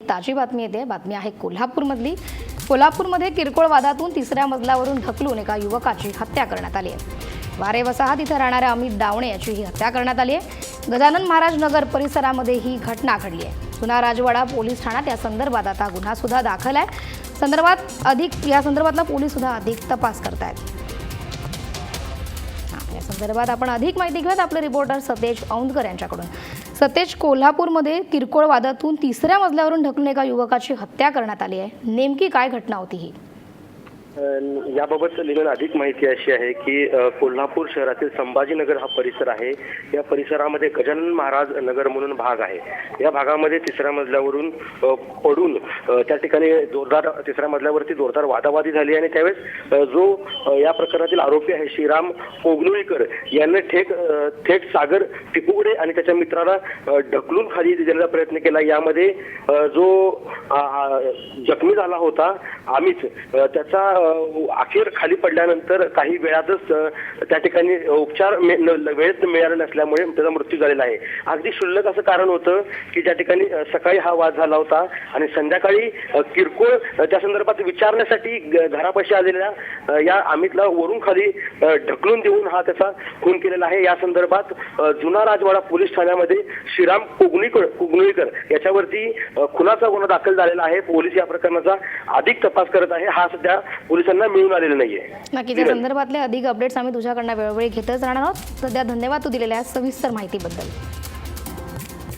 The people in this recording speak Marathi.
ताजी बातमी येते. बातमी आहे कोल्हापूरमधली. कोल्हापूरमध्ये किरकोळ वादातून तिसऱ्या मजल्यावरून ढकलून एका युवकाची हत्या करण्यात आली आहे. वारे वसाहत इथं राहणाऱ्या अमित डावणे याची ही हत्या करण्यात आली आहे. गजानन महाराज नगर परिसरामध्ये ही घटना घडली आहे. जुना राजवाडा पोलीस ठाण्यात या संदर्भात आता गुन्हा सुद्धा दाखल आहे. संदर्भात अधिक या संदर्भातला पोलीस सुद्धा अधिक तपास करतायत. हा, या संदर्भात आपण अधिक माहिती घेऊयात आपले रिपोर्टर सतेज औंदकर यांच्याकडून. सतेज कोल्हापूरमध्ये किरकोळ वादातून तिसऱ्या मजल्यावरून ढकलून एका युवकाची हत्या करण्यात आली आहे? नेमकी काय घटना होती ही? याबाबत लिहिलेली अधिक माहिती अशी आहे की कोल्हापूर शहरातील संभाजीनगर हा परिसर आहे. या परिसरामध्ये गजानन महाराज नगर म्हणून भाग आहे. या भागामध्ये तिसऱ्या मजल्यावरून पडून त्या ठिकाणी जोरदार तिसऱ्या मजल्यावरती जोरदार वादावादी झाली आणि त्यावेळेस जो या प्रकरणातील आरोपी आहे श्रीराम पोगनुळीकर याने थेट थेट सागर टिपुगडे आणि त्याच्या मित्राला ढकलून खाली देण्याचा प्रयत्न केला. यामध्ये जो जखमी झाला होता. आम्हीच त्याचा अखेर खाली पडल्यानंतर काही वेळातच त्या ठिकाणी उपचार वेळेत मिळाले नसल्यामुळे त्याचा मृत्यू झालेला आहे. अगदी क्षुल्लक असं कारण होतं की त्या ठिकाणी सकाळी हा वाद झाला होता आणि संध्याकाळी किरकोळ त्या संदर्भात विचारण्यासाठी घरापाशी आलेल्या या अमितला वरून खाली ढकलून देऊन हा त्याचा खून केलेला आहे. या संदर्भात जुना राजवाडा पोलीस ठाण्यामध्ये श्रीराम कुगणीकर कुगणीकर याच्यावरती अ, खुनाचा गुन्हा दाखल झालेला आहे. पोलीस या प्रकरणाचा अधिक तपास करत आहे. हा सध्या पोलिसांना मिळून आलेला नाहीये. नक्कीच या संदर्भातले अधिक अपडेट्स आम्ही तुझ्याकडनं वेळोवेळी घेतच राहणार आहोत. सध्या धन्यवाद तू दिलेल्या सविस्तर माहितीबद्दल.